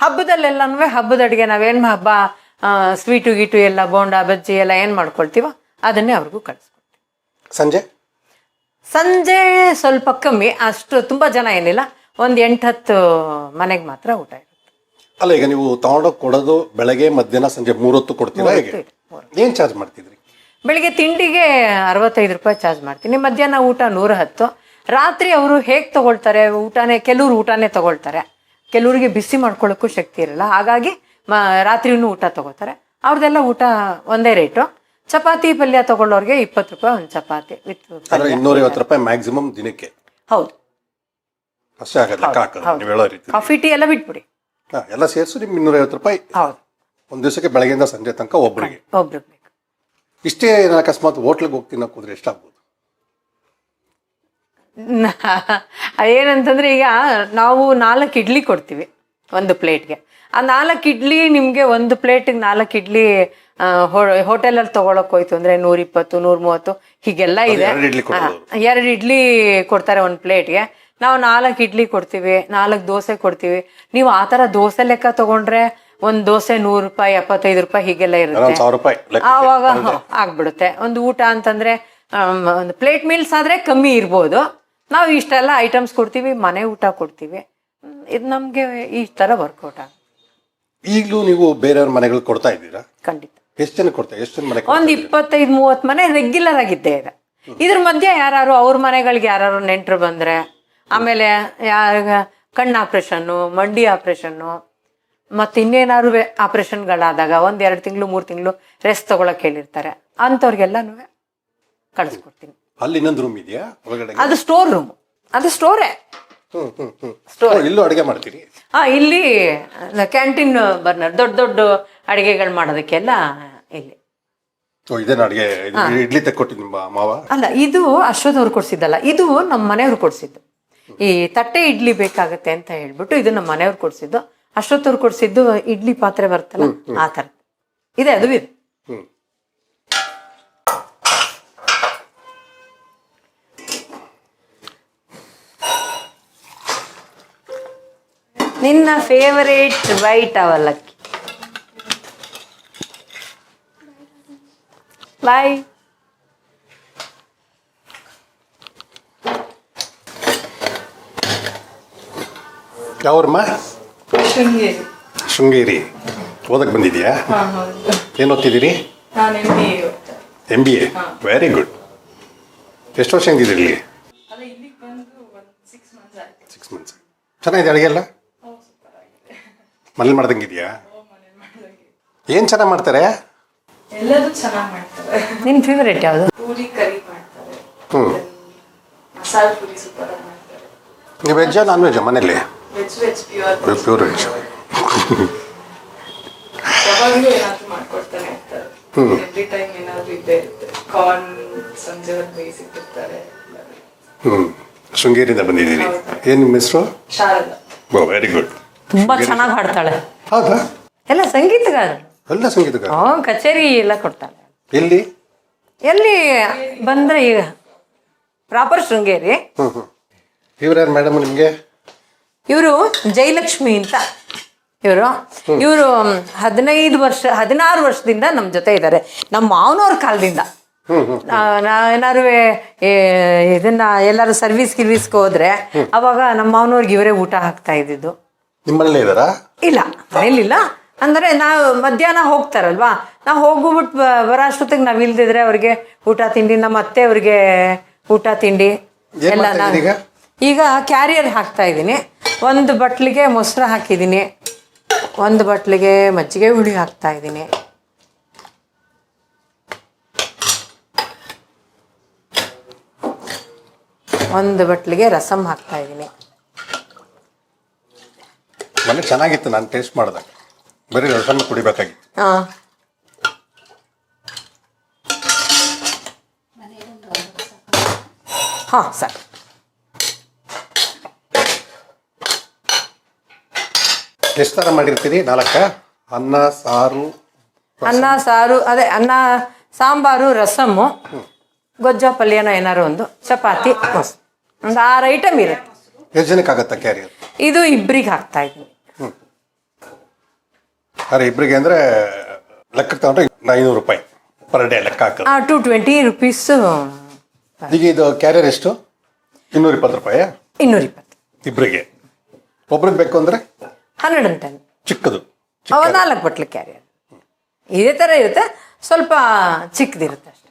ಹಬ್ಬದಲ್ಲೆಲ್ಲನೂ ಹಬ್ಬದ ಅಡುಗೆ ನಾವೇನ್ ಹಬ್ಬ ಸ್ವೀಟು ಗೀಟು ಎಲ್ಲ ಬೋಂಡ ಬಜ್ಜಿ ಎಲ್ಲ ಏನು ಮಾಡ್ಕೊಳ್ತೀವೋ ಅದನ್ನೇ ಅವ್ರಿಗೂ ಕಳಿಸ್ಕೊಡ್ತೀವಿ. ಸಂಜೆ? ಸಂಜೆ ಸ್ವಲ್ಪ ಕಮ್ಮಿ ಅಷ್ಟು ತುಂಬ ಜನ ಏನಿಲ್ಲ ಒಂದು ಎಂಟು ಹತ್ತು ಮನೆಗೆ ಮಾತ್ರ ಊಟ ಇರುತ್ತೆ. ಅಲ್ಲ ಈಗ ನೀವು ತಗೊಂಡೋಗಿ ಕೊಡೋದು ಬೆಳಗ್ಗೆ ಮಧ್ಯಾಹ್ನ ಸಂಜೆ ಮೂರೊತ್ತು ಕೊಡ್ತೀರಾ ಹೇಗೆ? ಏನು ಚಾರ್ಜ್ ಮಾಡ್ತಿದ್ರಿ? ಬೆಳಿಗ್ಗೆ ತಿಂಡಿಗೆ ಅರವತ್ತೈದು ರೂಪಾಯಿ ಚಾರ್ಜ್ ಮಾಡ್ತೀನಿ. ಮಧ್ಯಾಹ್ನ ಊಟ ನೂರ ಹತ್ತು. ರಾತ್ರಿ ಅವರು ಹೇಗೆ ತಗೊಳ್ತಾರೆ? ಊಟನೇ ಕೆಲವ್ರು ಊಟನೇ ತಗೊಳ್ತಾರೆ. ಕೆಲವ್ರಿಗೆ ಬಿಸಿ ಮಾಡ್ಕೊಳ್ಳೋಕ್ಕೂ ಶಕ್ತಿ ಇರಲ್ಲ. ಹಾಗಾಗಿ ಮ ರಾತ್ರಿನೂ ಊಟ ತಗೋತಾರೆ. ಅವ್ರದ್ದೆಲ್ಲ ಊಟ ಒಂದೇ ರೇಟು. ಚಪಾತಿ ಪಲ್ಯ ತಗೊಳ್ಳೋರಿಗೆ ಇಪ್ಪತ್ತು ರೂಪಾಯಿ ಒಂದು ಚಪಾತಿ ವಿತ್ ಇನ್ನೂರೈವತ್ತು ರೂಪಾಯಿ ಮ್ಯಾಕ್ಸಿಮಮ್ ದಿನಕ್ಕೆ. ಹೌದು. ಅಷ್ಟೇ ಕಾಫಿ ಟೀ ಎಲ್ಲ ಬಿಟ್ಬಿಡಿ. ಎಲ್ಲ ಸೇರಿಸು ನಿಮ್ಗೆ ಇನ್ನೂರೈವತ್ತು ರೂಪಾಯಿ. ಹೌದು. ಒಂದು ದಿವಸಕ್ಕೆ ಬೆಳಗ್ಗೆಯಿಂದ ಸಂಜೆ ತನಕ ಒಬ್ಬರಿಗೆ ಇಷ್ಟೇ ಅಕಸ್ಮಾತ್ ಇಷ್ಟೇ ಏನಾರ ಅಕಸ್ಮಾತ್ ಹೋಟ್ಲಿಗೆ ಹೋಗ್ತೀನಿ ಕೂತ್ರೆ ಎಷ್ಟಾಗ್ಬೋದು? ಏನಂತಂದ್ರೆ ಈಗ ನಾವು ನಾಲ್ಕು ಇಡ್ಲಿ ಕೊಡ್ತೀವಿ ಒಂದು ಪ್ಲೇಟ್ಗೆ. ಆ ನಾಲ್ಕು ಇಡ್ಲಿ ನಿಮಗೆ ಒಂದು ಪ್ಲೇಟಿಗೆ ನಾಲ್ಕು ಇಡ್ಲಿ ಹೋಟೆಲಲ್ಲಿ ತಗೊಳಕ್ ಹೋಯ್ತು ಅಂದ್ರೆ ನೂರ ಇಪ್ಪತ್ತು ನೂರ ಮೂವತ್ತು ಹೀಗೆಲ್ಲ ಇದೆ. ಎರಡು ಇಡ್ಲಿ ಕೊಡ್ತಾರೆ ಹಾ, ಎರಡು ಇಡ್ಲಿ ಕೊಡ್ತಾರೆ ಒಂದು ಪ್ಲೇಟ್ಗೆ. ನಾವು ನಾಲ್ಕು ಇಡ್ಲಿ ಕೊಡ್ತೀವಿ ನಾಲ್ಕು ದೋಸೆ ಕೊಡ್ತೀವಿ. ನೀವು ಆ ತರ ದೋಸೆ ಲೆಕ್ಕ ತಗೊಂಡ್ರೆ ಒಂದು ದೋಸೆ ನೂರು ರೂಪಾಯಿ ಎಪ್ಪತ್ತೈದು ರೂಪಾಯಿ ಹೀಗೆಲ್ಲ ಇರುತ್ತೆ. ಸಾವಿರ ರೂಪಾಯಿ ಲೆಕ್ಕ ಆವಾಗ ಆಗ್ಬಿಡುತ್ತೆ. ಒಂದು ಊಟ ಅಂತಂದ್ರೆ ಒಂದು ಪ್ಲೇಟ್ ಮೀಲ್ಸ್ ಆದ್ರೆ ಕಮ್ಮಿ ಇರ್ಬೋದು. ನಾವು ಇಷ್ಟೆಲ್ಲ ಐಟಮ್ಸ್ ಕೊಡ್ತೀವಿ ಮನೆ ಊಟ ಕೊಡ್ತೀವಿ. ಇದು ನಮಗೆ ಈ ತರ ವರ್ಕೌಟ್ ಆಗುತ್ತೆ. ಈಗಲೂ ನೀವು ಬೇರೆಯವ್ರ ಮನೆಗಳು ಕೊಡ್ತಾ ಇದ್ದೀರಾ? ಖಂಡಿತ. ಎಷ್ಟು ಜನ ಕೊಡ್ತಾ ಎಷ್ಟು ಜನ ಮನೆ ಒಂದು ಇಪ್ಪತ್ತೈದು ಮೂವತ್ತು ಮನೆ ರೆಗ್ಯುಲರ್ ಆಗಿದ್ದೇ ಇದೆ. ಇದ್ರ ಮಧ್ಯೆ ಯಾರು ಅವ್ರ ಮನೆಗಳಿಗೆ ಯಾರು ನೆಂಟರು ಬಂದ್ರೆ ಆಮೇಲೆ ಯಾರ ಕಣ್ಣು ಆಪ್ರೇಷನ್ನು ಮಂಡಿ ಆಪ್ರೇಷನ್ನು ಮತ್ತು ಇನ್ನೇನಾದ್ರು ಆಪ್ರೇಷನ್ಗಳಾದಾಗ ಒಂದು ಎರಡು ತಿಂಗಳು ಮೂರು ತಿಂಗಳು ರೆಸ್ಟ್ ತಗೊಳಕ್ ಹೇಳಿರ್ತಾರೆ. ಅಂಥವ್ರಿಗೆಲ್ಲನೂ ಕಳಿಸ್ಕೊಡ್ತೀನಿ. ಅಲ್ಲಿ ಇನ್ನೊಂದು ರೂಮ್ ಇದೆಯಾ? ಒಳಗಡೆ? ಅದು ಸ್ಟೋರ್ ರೂಮ್ ಅದು ಸ್ಟೋರೇ ಸ್ಟೋರ್ ಇಲ್ಲೂ ಅಡುಗೆ ಮಾಡ್ತೀರಿ? ಹಾ ಇಲ್ಲಿ ಕ್ಯಾಂಟೀನ್ ಬರ್ನರ್ ದೊಡ್ಡ ದೊಡ್ಡ ಅಡುಗೆಗಳು ಮಾಡೋದಕ್ಕೆಲ್ಲ ಇಲ್ಲಿ. ಅಡುಗೆ? ಇಡ್ಲಿ ತೆಕ್ಕೊಟ್ಟಿ ನಿಮ್ಮ ಮಾವ? ಅಲ್ಲ ಇದು ಅಶ್ವಥವ್ರು ಕೊಡ್ಸಿದ್ದಲ್ಲ ಇದು ನಮ್ಮ ಮನೆಯವ್ರು ಕೊಡ್ಸಿದ್ದು. ಈ ತಟ್ಟೆ ಇಡ್ಲಿ ಬೇಕಾಗುತ್ತೆ ಅಂತ ಹೇಳ್ಬಿಟ್ಟು ಇದು ನಮ್ಮ ಮನೆಯವ್ರು ಕೊಡ್ಸಿದ್ದು. ಅಷ್ಟೊತ್ತವ್ರು ಕೊಡ್ಸಿದ್ದು ಇಡ್ಲಿ ಪಾತ್ರೆ ಬರ್ತಲ್ಲ ಆ ತರ ಇದೆ ಅದು ಇದೆ. ನಿನ್ನ ಫೇವರೇಟ್ ವೈಟ್ ಅವಲಕ್ಕಿ. ಬಾಯ್ ಯಾವ್ರಮ್ಮ ಶೃಂಗೇರಿ. ಓದಕ್ ಬಂದಿದ್ಯಾ ಏನು ಓದ್ತಿದ್ದೀರಿ? M M B A very good ಎಷ್ಟು ವರ್ಷ ಹೆಂಗಿದ್ದೀರಿ ಇಲ್ಲಿ? ಸಿಕ್ಸ್ ಮಂತ್ಸ್ ಆಯ್ತು. ಸಿಕ್ಸ್ ಮಂತ್ಸ್ ಚೆನ್ನಾಗಿದೆ ಅಡುಗೆ ಎಲ್ಲ? ಮನೇಲಿ ಮಾಡ್ದಂಗಿದ್ಯಾ? ಏನು ಚೆನ್ನಾಗಿ ಮಾಡ್ತಾರೆ? ಎಲ್ಲದೂ ಚೆನ್ನಾಗಿ ಮಾಡ್ತಾರೆ. ನಿನ್ನ ಫೇವರೇಟ್ ಯಾವುದು? ಪೂರಿ ಕರಿ ಮಾಡ್ತಾರೆ. ಹ್ಞೂ ಮಸಾಲೆ ಪೂರಿ ಸೂಪರ್ ಆಗಿ ಮಾಡ್ತಾರೆ. ನೀವು ವೆಜ್ಜಾ ನಾನ್ ವೆಜ್ಜಾ ಮನೇಲಿ veg veg pure pure veg ಯಾವಾಗಲೂ ಏನಾದರೂ ಮಾಡ್ಕೊಡ್ತಾನೆ ಇರ್ತಾರೆ ಎವ್ರಿ ಟೈಮ್ ಏನಾದರೂ ಇದ್ದೇ ಇರುತ್ತೆ ಕಾರ್ನ್ ಸಂಜೆ ಹೊತ್ತು ಬೇಯಿಸಿಟ್ಟಿರ್ತಾರೆ. ಹ್ಞೂ ಶೃಂಗೇರಿಯಿಂದ ಬಂದಿದ್ದೀರಿ. ಏನು ನಿಮ್ಮ ಹೆಸರು? ಶಾರದಾ. ಓ ವೆರಿ ಗುಡ್ ತುಂಬಾ ಚೆನ್ನಾಗಿ ಹಾಡ್ತಾಳೆ. ಹೌದಾ? ಎಲ್ಲ ಸಂಗೀತಗಾರ. ಎಲ್ಲ ಸಂಗೀತಗಾರ. ಹ್ಞೂ ಕಚೇರಿ ಎಲ್ಲ ಕೊಡ್ತಾಳೆ. ಎಲ್ಲಿ? ಎಲ್ಲಿ ಬಂದ್ರೆ ಈಗ ಪ್ರಾಪರ್ ಶೃಂಗೇರಿ. ಹ್ಮ್ ಹ್ಮ್. ಇವ್ರ್ಯಾರು ಮೇಡಮ್ ನಿಮ್ಗೆ? ಇವರು ಜಯಲಕ್ಷ್ಮಿ ಅಂತ. ಇವರು ಇವರು ಹದಿನೈದು ವರ್ಷ ಹದಿನಾರು ವರ್ಷದಿಂದ ನಮ್ಮ ಜೊತೆ ಇದ್ದಾರೆ ನಮ್ಮ ಮಾವನವ್ರ ಕಾಲದಿಂದ. ನಾವೇನಾರು ಇದನ್ನ ಎಲ್ಲಾರು ಸರ್ವಿಸ್ ಗಿರ್ವಿಸ್ಗೆ ಹೋದ್ರೆ ಅವಾಗ ನಮ್ಮ ಮಾವನವ್ರಿಗೆ ಇವರೇ ಊಟ ಹಾಕ್ತಾ ಇದ್ದಿದ್ದು. ನಿಮ್ಮಲ್ಲೇ ಇದಾರಾ? ಇಲ್ಲ ಮನೇಲಿಲ್ಲ. ಅಂದ್ರೆ ನಾವು ಮಧ್ಯಾಹ್ನ ಹೋಗ್ತಾರಲ್ವಾ? ನಾವು ಹೋಗ್ಬಿಟ್ಟು ಬಿಟ್ ಬರೋ ಅಷ್ಟೊತ್ತಿಗೆ ನಾವು ಇಲ್ದಿದ್ರೆ ಅವ್ರಿಗೆ ಊಟ ತಿಂಡಿ ನಮ್ಮ ಅತ್ತೆ ಅವ್ರಿಗೆ ಊಟ ತಿಂಡಿ. ಎಲ್ಲ? ಈಗ ಕ್ಯಾರಿಯರ್ ಹಾಕ್ತಾ ಇದ್ದೀನಿ. ಒಂದು ಬಟ್ಲಿಗೆ ಮೊಸರು ಹಾಕಿದ್ದೀನಿ. ಒಂದು ಬಟ್ಲಿಗೆ ಮಜ್ಜಿಗೆ ಹುಳಿ ಹಾಕ್ತಾ ಇದ್ದೀನಿ. ಒಂದು ಬಟ್ಲಿಗೆ ರಸಮ್ ಹಾಕ್ತಾ ಇದ್ದೀನಿ. ಮನೆ ಚೆನ್ನಾಗಿತ್ತು ನಾನು ಟೇಸ್ಟ್ ಮಾಡಿದೆ. ಬರೀ ರಸಮ್ ಕುಡಿಬೇಕಾಗಿತ್ತು ಹಾಂ. ಹಾ ಸರ್. ಎಷ್ಟು ಥರ ಮಾಡಿರ್ತೀರಿ. ನಾಲ್ಕ ಅನ್ನ ಸಾರು ಅನ್ನ ಸಾರು ಅದೇ ಅನ್ನ ಸಾಂಬಾರು ರಸಮ್ಮು ಗೊಜ್ಜ ಪಲ್ಯನ ಏನಾರು ಒಂದು ಚಪಾತಿ. ಒಂದು ಆರು ಐಟಮ್ ಇರುತ್ತೆ. ಎಷ್ಟು ಜನಕ್ಕೆ ಆಗುತ್ತಾ ಕ್ಯಾರಿಯರ್ ಇದು. ಇಬ್ಬರಿಗೆ ಹಾಕ್ತಾ ಇದ್ದೀನಿ ಅರೆ ಇಬ್ಬರಿಗೆ ಅಂದರೆ ಲೆಕ್ಕ ತಗೊಂಡ್ರೆ ಐನೂರು ರೂಪಾಯಿ ಪರ್ ಡೇ ಲೆಕ್ಕ ಹಾಕೋದು ಟು ಟ್ವೆಂಟಿ ರುಪೀಸು ಈಗ ಇದು ಕ್ಯಾರಿಯರ್ ಎಷ್ಟು? ಇನ್ನೂರ ಇಪ್ಪತ್ತು ರೂಪಾಯಿ? ಇನ್ನೂರ ಇಪ್ಪತ್ತು ಇಬ್ಬರಿಗೆ ಒಬ್ರಿಗೆ ಬೇಕು ಅಂದರೆ? ಹನ್ನೆರಡು ಅಂಡ್ ಟೆನ್ ಚಿಕ್ಕದು. ಅವ ನಾಲ್ಕು ಬಟ್ಲು ಕ್ಯಾರಿಯರ್ ಇದೇ ಥರ ಇರುತ್ತೆ ಸ್ವಲ್ಪ ಚಿಕ್ಕದಿರುತ್ತೆ ಅಷ್ಟೇ.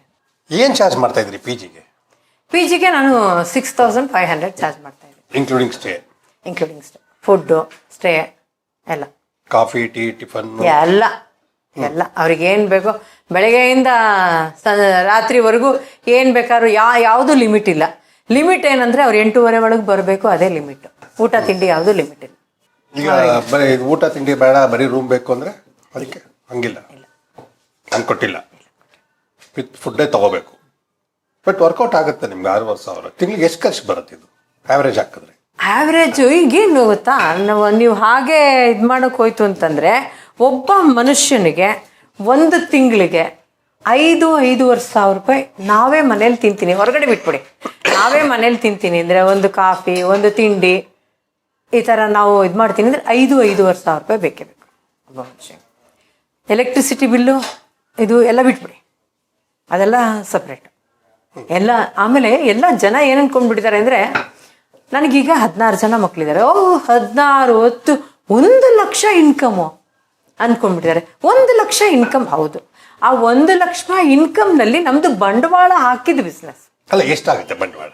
ಏನು ಚಾರ್ಜ್ ಮಾಡ್ತಾ ಇದ್ರಿ ಪಿ ಜಿಗೆ ಪಿ ಜಿಗೆ ನಾನು six thousand five hundred charge ಮಾಡ್ತಾ ಇದ್ದೀನಿ. Including stay including stay food stay ಎಲ್ಲ. ಕಾಫಿ ಟೀ ಟಿಫನ್ ಎಲ್ಲ. ಎಲ್ಲ. ಅವ್ರಿಗೆ ಏನು ಬೇಕೋ ಬೆಳಗ್ಗೆಯಿಂದ ರಾತ್ರಿವರೆಗೂ ಏನು ಬೇಕಾದ್ರೂ ಯಾ ಯಾವುದು ಲಿಮಿಟ್ ಇಲ್ಲ. ಲಿಮಿಟ್ ಏನಂದ್ರೆ ಅವ್ರು ಎಂಟೂವರೆ ಒಳಗೆ ಬರಬೇಕು ಅದೇ ಲಿಮಿಟ್ ಊಟ ತಿಂಡಿ ಯಾವುದು ಲಿಮಿಟ್ ಇಲ್ಲ. ಈಗ ಬರೀ ಇದು ಊಟ ತಿಂಡಿ ಬೇಡ ಬರೀ ರೂಮ್ ಬೇಕು ಅಂದ್ರೆ ಅದಕ್ಕೆ ಹಂಗಿಲ್ಲ. ಹಂಗೆ ಕೊಟ್ಟಿಲ್ಲ. ವಿತ್ ಫುಡ್ಡೇ ತಗೋಬೇಕು. ಬಟ್ ವರ್ಕೌಟ್ ಆಗುತ್ತೆ ನಿಮ್ಗೆ ಆರೂವರೆ ಸಾವಿರ ತಿಂಗ್ಳಿಗೆ ಎಷ್ಟು ಖರ್ಚು ಬರುತ್ತೆ ಇದು? ಆವ್ರೇಜ್ ಹಾಕಿದ್ರೆ. ಆವ್ರೇಜು ಈಗೇನು ಗೊತ್ತಾ? ನಾವು ನೀವು ಹಾಗೆ ಇದು ಮಾಡೋಕೆ ಹೋಯ್ತು ಅಂತಂದರೆ ಒಬ್ಬ ಮನುಷ್ಯನಿಗೆ ಒಂದು ತಿಂಗಳಿಗೆ ಐದು ಐದೂವರೆ ಸಾವಿರ ರೂಪಾಯಿ ನಾವೇ ಮನೇಲಿ ತಿಂತೀನಿ. ಹೊರಗಡೆ ಬಿಟ್ಬಿಡಿ. ನಾವೇ ಮನೇಲಿ ತಿಂತೀನಿ ಅಂದರೆ ಒಂದು ಕಾಫಿ ಒಂದು ತಿಂಡಿ ಈ ಥರ ನಾವು ಇದು ಮಾಡ್ತೀನಿ ಅಂದರೆ ಐದು ಐದೂವರೆ ಸಾವಿರ ರೂಪಾಯಿ ಬೇಕೇ ಬೇಕು. ಒಬ್ಬ ಎಲೆಕ್ಟ್ರಿಸಿಟಿ ಬಿಲ್ಲು ಇದು ಎಲ್ಲ ಬಿಟ್ಬಿಡಿ. ಅದೆಲ್ಲ ಸಪ್ರೇಟ್ ಎಲ್ಲ ಆಮೇಲೆ ಎಲ್ಲ ಜನ ಏನು ಅನ್ಕೊಂಡ್ಬಿಟ್ಟಿದ್ದಾರೆ ಅಂದರೆ ನನಗೀಗ ಹದಿನಾರು ಜನ ಮಕ್ಕಳಿದ್ದಾರೆ ಓ ಹದಿನಾರು ಹೊತ್ತು ಒಂದು ಲಕ್ಷ ಇನ್ಕಮು ಅಂದ್ಕೊಂಡ್ಬಿಟ್ಟಿದ್ದಾರೆ ಒಂದು ಲಕ್ಷ ಇನ್ಕಮ್ ಹೌದು. ಆ ಒಂದು ಲಕ್ಷ ಇನ್ಕಮ್ನಲ್ಲಿ ನಮ್ಮದು ಬಂಡವಾಳ ಹಾಕಿದ ಬಿಸ್ನೆಸ್ ಅಲ್ಲ ಎಷ್ಟಾಗುತ್ತೆ ಬಂಡವಾಳ?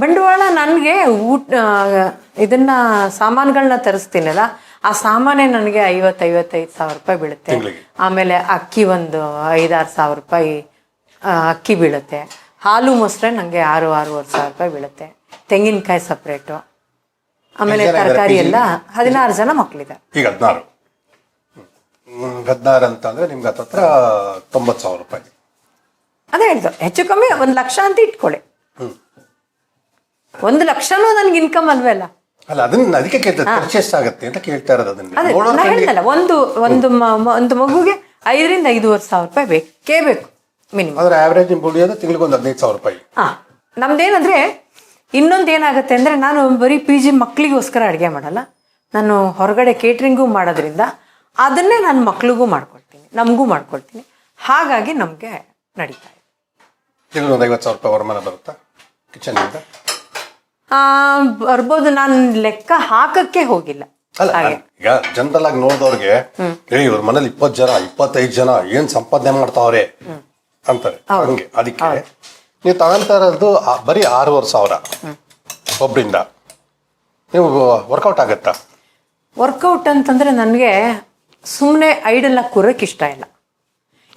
ಬಂಡವಾಳ ನನಗೆ ಊಟ ಇದನ್ನ ಸಾಮಾನುಗಳನ್ನ ತರಿಸ್ತೀನಲ್ಲ ಆ ಸಾಮಾನೇ ನನಗೆ ಐವತ್ತು ಐವತ್ತೈದು ಸಾವಿರ ರೂಪಾಯಿ ಬೀಳುತ್ತೆ. ಆಮೇಲೆ ಅಕ್ಕಿ ಒಂದು ಐದಾರು ಸಾವಿರ ರೂಪಾಯಿ ಅಕ್ಕಿ ಬೀಳುತ್ತೆ. ಹಾಲು ಮೊಸರೆ ನನಗೆ ಆರು ಆರೂವರೆ ಸಾವಿರ ರೂಪಾಯಿ ಬೀಳುತ್ತೆ. ತೆಂಗಿನಕಾಯಿ ಸಪ್ರೇಟು. ಆಮೇಲೆ ತರಕಾರಿ? ಎಲ್ಲ ಹದಿನಾರು ಜನ ಮಕ್ಕಳಿದ್ದಾರೆ ಈಗ ಹದಿನಾರು. ಹದಿನಾರು ಅಂತ ಅಂದರೆ ನಿಮ್ಗೆ ಹತ್ತತ್ರ ತೊಂಬತ್ತು ಸಾವಿರ ರೂಪಾಯಿ. ಅದೇ ಹೇಳ್ದು ಹೆಚ್ಚು ಕಮ್ಮಿ ಒಂದು ಲಕ್ಷ ಅಂತ ಇಟ್ಕೊಳ್ಳಿ. ಒಂದು ಲಕ್ಷನೂ ನನ್ಗೆ ಇನ್ಕಮ್ ಅಲ್ವೇ ಅಲ್ಲ? ಅಲ್ಲ ಅದನ್ನ ಅದಕ್ಕೆ ಕೇಳ್ತಾರೆ ಖರ್ಚು ಆಗುತ್ತೆ ಅಂತ ಕೇಳ್ತಾ ಇರೋದು ಅದನ್ನ. ಅದೇ ನಾ ಹೇಳ್ದಲ್ಲ ಒಂದು ಒಂದು ಮ- ಒಂದು ಮಗುಗೆ ಐದರಿಂದ ಐದೂವರೆ ಸಾವಿರ ರೂಪಾಯಿ ಬೇಕೇ ಬೇಕು ಮಿನಿಮಮ್ ಅದರ ಆವ್ರೇಜ್ ನಿಮ್ಗೆ ಉಳಿಯೋದು ತಿಂಗಳಿಗೆ ಒಂದು ಹದಿನೈದು ಸಾವಿರ ರೂಪಾಯಿ. ಹಾ ನಮ್ದೇನಂದ್ರೆ ಇನ್ನೊಂದು ಏನಾಗುತ್ತೆ ಅಂದ್ರೆ ನಾನು ಬರೀ ಪಿ ಜಿ ಮಕ್ಕಳಿಗೋಸ್ಕರ ಅಡುಗೆ ಮಾಡಲ್ಲ. ನಾನು ಹೊರಗಡೆ ಕೇಟ್ರಿಂಗು ಮಾಡೋದ್ರಿಂದ ಅದನ್ನೇ ನಾನು ಮಕ್ಳಿಗೂ ಮಾಡ್ಕೊಳ್ತೀನಿ ನಮಗೂ ಮಾಡ್ಕೊಳ್ತೀನಿ. ಹಾಗಾಗಿ ನಮಗೆ ನಡೀತಾ ಇದೆ. ತಿಂಗಳಿಗೆ ಒಂದು ಐವತ್ತು ಸಾವಿರ ರೂಪಾಯಿ ವರಮಾನ ಬರುತ್ತಾ ಕಿಚನ್ನಿಂದ ಆ, ಬರ್ಬೋದು ನಾನು ಲೆಕ್ಕ ಹಾಕಕ್ಕೆ ಹೋಗಿಲ್ಲ. ಅಲ್ಲ ಹಾಗೆ. ನಾನ್ ಈಗ ಜನರಲ್ ಆಗಿ ನೋಡಿದವ್ರಿಗೆ ಏ ಇವ್ರ ಮನೇಲಿ ಇಪ್ಪತ್ತು ಜನ ಇಪ್ಪತ್ತೈದು ಜನ ಏನ್ ಸಂಪಾದನೆ ಮಾಡ್ತಾವ್ರೆ? ಅಂತಾರೆ. ಹಂಗೆ. ಅದಕ್ಕೆ ನೀವು ತಗೊಂತಾ ಇರೋದು ಆ- ಬರೀ ಆರೂವರೆ ಸಾವಿರ ಒಬ್ಬರಿಂದ ನೀವು ವರ್ಕೌಟ್ ಆಗತ್ತಾ? ವರ್ಕೌಟ್ ಅಂತಂದ್ರೆ ನನಗೆ ಸುಮ್ಮನೆ ಐಡಲ್ ಆಗಿ ಕೂರಕ್ಕೆ ಇಷ್ಟ ಇಲ್ಲ.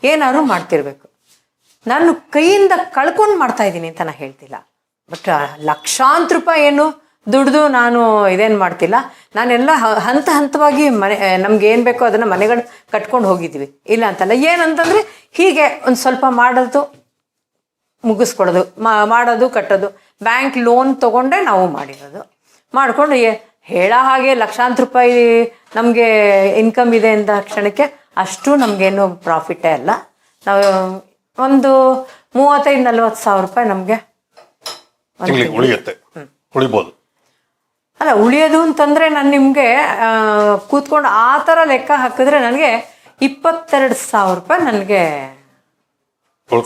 ಏನಾದ್ರು ಮಾಡ್ತಿರ್ಬೇಕು. ನಾನು ಕೈಯಿಂದ ಕಳ್ಕೊಂಡು ಮಾಡ್ತಾ ಇದ್ದೀನಿ ಅಂತ ನಾನು ಹೇಳ್ತಿಲ್ಲ. ಬಟ್ ಲಕ್ಷಾಂತರ ರೂಪಾಯಿ ಏನು ದುಡ್ದು ನಾನು ಇದೇನು ಮಾಡ್ತಿಲ್ಲ. ನಾನೆಲ್ಲ ಹಂತ ಹಂತವಾಗಿ ಮನೆ ನಮ್ಗೆ ಏನು ಬೇಕೋ ಅದನ್ನು ಮನೆಗಳು ಕಟ್ಕೊಂಡು ಹೋಗಿದ್ವಿ. ಇಲ್ಲ ಅಂತಲ್ಲ, ಏನಂತಂದರೆ ಹೀಗೆ ಒಂದು ಸ್ವಲ್ಪ ಮಾಡೋದು ಮುಗಿಸ್ಕೊಡೋದು ಮಾಡೋದು, ಕಟ್ಟೋದು. ಬ್ಯಾಂಕ್ ಲೋನ್ ತೊಗೊಂಡೇ ನಾವು ಮಾಡಿರೋದು. ಮಾಡಿಕೊಂಡು ಹೇಳ ಹಾಗೆ ಲಕ್ಷಾಂತರ ರೂಪಾಯಿ ನಮಗೆ ಇನ್ಕಮ್ ಇದೆ ಅಂದ ಕ್ಷಣಕ್ಕೆ ಅಷ್ಟು ನಮಗೇನು ಪ್ರಾಫಿಟೇ ಅಲ್ಲ. ನಾವು ಒಂದು ಮೂವತ್ತೈದು ನಲ್ವತ್ತು ಸಾವಿರ ರೂಪಾಯಿ ನಮಗೆ ತಿಂಗಳಿಗೆ ಉಳಿಯುತ್ತೆ. ಉಳಿಬೋದು. ಅಲ್ಲ ಉಳಿಯೋದು ಅಂತಂದ್ರೆ ನಾನು ನಿಮಗೆ ಕೂತ್ಕೊಂಡು ಆ ತರ ಲೆಕ್ಕ ಹಾಕಿದ್ರೆ ನನಗೆ ಇಪ್ಪತ್ತೆರಡು ಸಾವಿರ ರೂಪಾಯಿ ನನಗೆ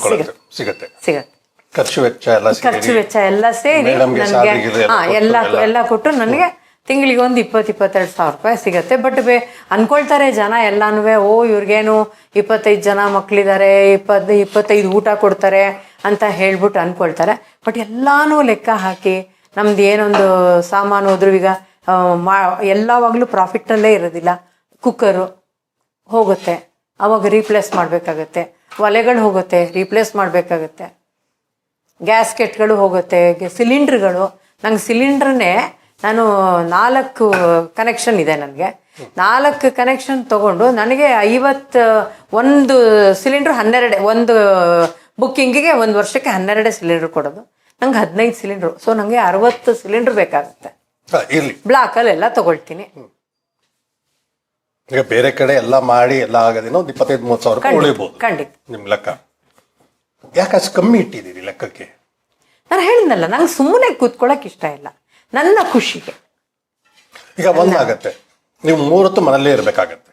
ಸಿಗತ್ತೆ. ಸಿಗತ್ತೆ. ಖರ್ಚು ವೆಚ್ಚ ಎಲ್ಲ ಖರ್ಚು ಸೇರಿ ವೆಚ್ಚ ಎಲ್ಲ ಸೇರಿ ನನಗೆ ಎಲ್ಲ ಎಲ್ಲ ಎಲ್ಲ- ಎಲ್ಲ ಕೊಟ್ಟು ನನಗೆ ತಿಂಗಳಿಗೆ ಒಂದು ಇಪ್ಪತ್ತು ಇಪ್ಪತ್ತೆರಡು ಸಾವಿರ ರೂಪಾಯಿ ಸಿಗತ್ತೆ. ಬಟ್ ಬೇ ಅನ್ಕೊಳ್ತಾರೆ ಜನ ಎಲ್ಲಾನು ಓ ಇವ್ರಿಗೇನು ಇಪ್ಪತ್ತೈದು ಜನ ಮಕ್ಕಳಿದ್ದಾರೆ ಇಪ್ಪತ್ತು ಇಪ್ಪತ್ತೈದು ಊಟ ಕೊಡ್ತಾರೆ. ಅಂತ ಹೇಳ್ಬಿಟ್ಟು ಅನ್ಕೊಳ್ತಾರೆ. ಬಟ್ ಎಲ್ಲಾನು ಲೆಕ್ಕ ಹಾಕಿ ನಮ್ದು ಏನೊಂದು ಸಾಮಾನು ಹೋದ್ರು ಈಗ ಮಾ, ಎಲ್ಲವಾಗಲೂ ಪ್ರಾಫಿಟ್ನಲ್ಲೇ ಇರೋದಿಲ್ಲ. ಕುಕ್ಕರು ಹೋಗುತ್ತೆ. ಅವಾಗ ರೀಪ್ಲೇಸ್ ಮಾಡಬೇಕಾಗತ್ತೆ. ಒಲೆಗಳು ಹೋಗುತ್ತೆ ರೀಪ್ಲೇಸ್ ಮಾಡಬೇಕಾಗತ್ತೆ. ಗ್ಯಾಸ್ಕೆಟ್ಗಳು ಹೋಗುತ್ತೆ ಸಿಲಿಂಡ್ರ್ಗಳು ನಂಗೆ ಸಿಲಿಂಡ್ರನ್ನೇ ನಾನು ನಾಲ್ಕು ಕನೆಕ್ಷನ್ ಇದೆ ನನಗೆ. ನಾಲ್ಕು ಕನೆಕ್ಷನ್ ತಗೊಂಡು ನನಗೆ ಐವತ್ತು, ಒಂದು ಸಿಲಿಂಡ್ರ್ ಹನ್ನೆರಡು, ಒಂದು ಬುಕ್ಕಿಂಗಿಗೆ ಒಂದು ವರ್ಷಕ್ಕೆ ಹನ್ನೆರಡೇ ಸಿಲಿಂಡರ್ ಕೊಡೋದು. ನಂಗೆ ಹದಿನೈದು ಸಿಲಿಂಡ್ರು. ಸೊ ನನಗೆ ಅರವತ್ತು ಸಿಲಿಂಡ್ರ್ ಬೇಕಾಗುತ್ತೆ. ಬ್ಲಾಕಲ್ಲೆಲ್ಲ ತಗೊಳ್ತೀನಿ. ಈಗ ಬೇರೆ ಕಡೆ ಎಲ್ಲ ಮಾಡಿ ಎಲ್ಲ ಆಗದೇನೋ ಒಂದು ಇಪ್ಪತ್ತೈದು ಮೂವತ್ತು ಸಾವಿರ ಉಳಿಬೋದು. ಖಂಡಿತ. ನಿಮ್ ಲೆಕ್ಕ. ಯಾಕೆ ಅಷ್ಟು ಕಮ್ಮಿ ಇಟ್ಟಿದ್ದೀರಿ ಲೆಕ್ಕಕ್ಕೆ? ನಾನು ಹೇಳಿದ್ನಲ್ಲ ನಂಗೆ ಸುಮ್ಮನೆ ಕೂತ್ಕೊಳ್ಳೋಕೆ ಇಷ್ಟ ಇಲ್ಲ. ನನ್ನ ಖುಷಿಗೆ. ಈಗ ಒಂದಾಗತ್ತೆ ನೀವು ಮೂರೊತ್ತು ಮನೇಲೇ ಇರಬೇಕಾಗತ್ತೆ.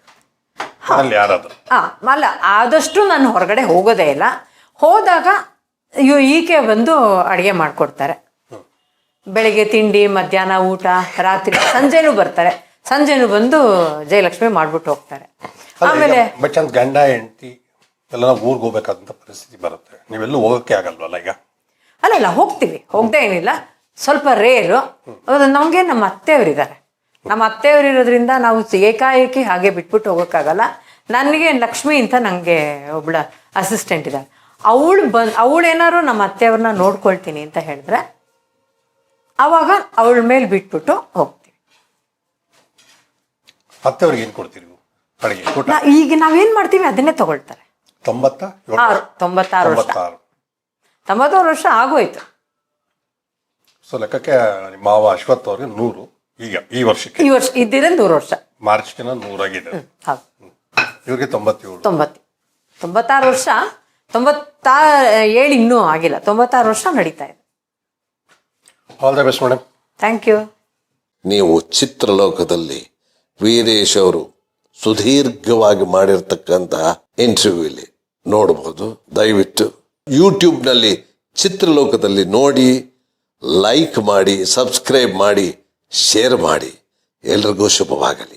ಮನೇಲಿ ಯಾರಾದ್ರು. ಅಲ್ಲ ಆದಷ್ಟು ನಾನು ಹೊರಗಡೆ ಹೋಗೋದೇ ಇಲ್ಲ. ಹೋದಾಗ ಈಕೆ ಬಂದು ಅಡುಗೆ ಮಾಡಿಕೊಡ್ತಾರೆ. ಬೆಳಿಗ್ಗೆ ತಿಂಡಿ ಮಧ್ಯಾಹ್ನ ಊಟ ರಾತ್ರಿ ಸಂಜೆನೂ ಬರ್ತಾರೆ. ಸಂಜೆನೂ ಬಂದು ಜಯಲಕ್ಷ್ಮಿ ಮಾಡ್ಬಿಟ್ಟು ಹೋಗ್ತಾರೆ. ಆಮೇಲೆ ಬಟ್ ಚಂದ ಗಂಡ ಹೆಂಡತಿ ಎಲ್ಲ ಊರಿಗೆ ಹೋಗ್ಬೇಕಾದಂತ ಪರಿಸ್ಥಿತಿ ಬರುತ್ತೆ. ನೀವೆಲ್ಲೂ ಹೋಗಕ್ಕೆ ಆಗಲ್ವಲ್ಲ ಈಗ? ಅಲ್ಲ ಅಲ್ಲ ಹೋಗ್ತೀವಿ. ಹೋಗದೆ ಏನಿಲ್ಲ. ಸ್ವಲ್ಪ ರೇರು. ನಮಗೆ ನಮ್ಮ ಅತ್ತೆಯವರಿದ್ದಾರೆ ನಮ್ಮ ಅತ್ತೆಯವರು ಇರೋದ್ರಿಂದ ನಾವು ಏಕಾಏಕಿ ಹಾಗೆ ಬಿಟ್ಬಿಟ್ಟು ಹೋಗೋಕ್ಕಾಗಲ್ಲ. ನನಗೆ ಲಕ್ಷ್ಮಿ ಅಂತ ನನಗೆ ಒಬ್ಳ ಅಸಿಸ್ಟೆಂಟ್ ಇದ್ದಾರೆ ಅವಳು ಬಂದು ಅವಳೇನಾದ್ರು ನಮ್ಮ ಅತ್ತೆಯವ್ರನ್ನ ನೋಡ್ಕೊಳ್ತೀನಿ ಅಂತ ಹೇಳಿದ್ರೆ ಅವಾಗ ಅವಳ ಮೇಲೆ ಬಿಟ್ಬಿಟ್ಟು ಹೋಗ್ತೀವಿ. ಅತ್ತೆಯವ್ರಿಗೆ ಏನು ಕೊಡ್ತೀರಿ ಅಡಿಗೆ ಊಟ? ನಾ ಈಗ ನಾವೇನ್ ಮಾಡ್ತೀವಿ ಅದನ್ನೇ ತಗೊಳ್ತಾರೆ. ತೊಂಬತ್ತ? ಏಳು? ಆರು ತೊಂಬತ್ತಾರು ವರ್ಷ. ತೊಂಬತ್ತಾರು. ತೊಂಬತ್ತಾರು ವರ್ಷ ಆಗೋಯ್ತು. ಸೊ ಲೆಕ್ಕಕ್ಕೆ ನಿಮ್ಮ ಮಾವ ಅಶ್ವಥ್ ಅವ್ರಿಗೆ ನೂರು ಈಗ ಈ ವರ್ಷಕ್ಕೆ. ಈ ವರ್ಷ ಇದ್ದಿದ್ರೆ ನೂರು ವರ್ಷ. ಮಾರ್ಚ್ ದಿನ ನೂರಾಗಿದೆ ಹೌದು. ಇವ್ರಿಗೆ ತೊಂಬತ್ತೇಳು. ತೊಂಬತ್ತು ತೊಂಬತ್ತಾರು ವರ್ಷ ತೊಂಬತ್ತಾ ಏಳು ಇನ್ನೂ ಆಗಿಲ್ಲ. ತೊಂಬತ್ತಾರು ವರ್ಷ ನಡೀತಾ ಇದೆ. All the best madam thank you ನೀವು ಚಿತ್ರಲೋಕದಲ್ಲಿ ವೀರೇಶ್ ಅವರು ಸುದೀರ್ಘವಾಗಿ ಮಾಡಿರ್ತಕ್ಕಂತಹ ಇಂಟರ್ವ್ಯೂ ಇಲ್ಲಿ ನೋಡಬಹುದು. ದಯವಿಟ್ಟು ಯೂಟ್ಯೂಬ್ನಲ್ಲಿ ಚಿತ್ರಲೋಕದಲ್ಲಿ ನೋಡಿ ಲೈಕ್ ಮಾಡಿ ಸಬ್ಸ್ಕ್ರೈಬ್ ಮಾಡಿ ಶೇರ್ ಮಾಡಿ. ಎಲ್ರಿಗೂ ಶುಭವಾಗಲಿ.